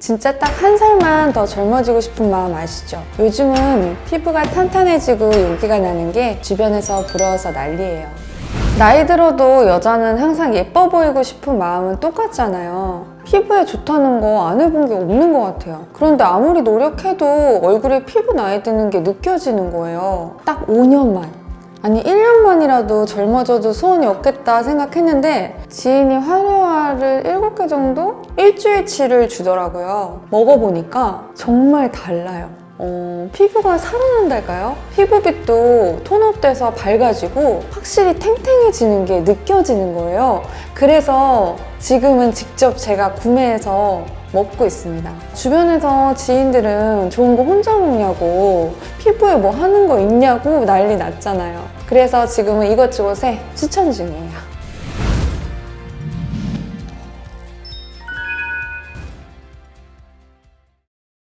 진짜 딱 한 살만 더 젊어지고 싶은 마음 아시죠? 요즘은 피부가 탄탄해지고 용기가 나는 게 주변에서 부러워서 난리예요. 나이 들어도 여자는 항상 예뻐 보이고 싶은 마음은 똑같잖아요. 피부에 좋다는 거 안 해본 게 없는 것 같아요. 그런데 아무리 노력해도 얼굴에 피부 나이 드는 게 느껴지는 거예요. 딱 5년만. 아니 1년만이라도 젊어져도 소원이 없겠다 생각했는데 지인이 활효 화를 7개 정도? 일주일치를 주더라고요. 먹어보니까 정말 달라요. 어, 피부가 살아난달까요? 피부빛도 톤업돼서 밝아지고 확실히 탱탱해지는 게 느껴지는 거예요. 그래서 지금은 직접 제가 구매해서 먹고 있습니다. 주변에서 지인들은 좋은 거 혼자 먹냐고 피부에 뭐 하는 거 있냐고 난리 났잖아요. 그래서 지금은 이것저것 에 추천 중이에요.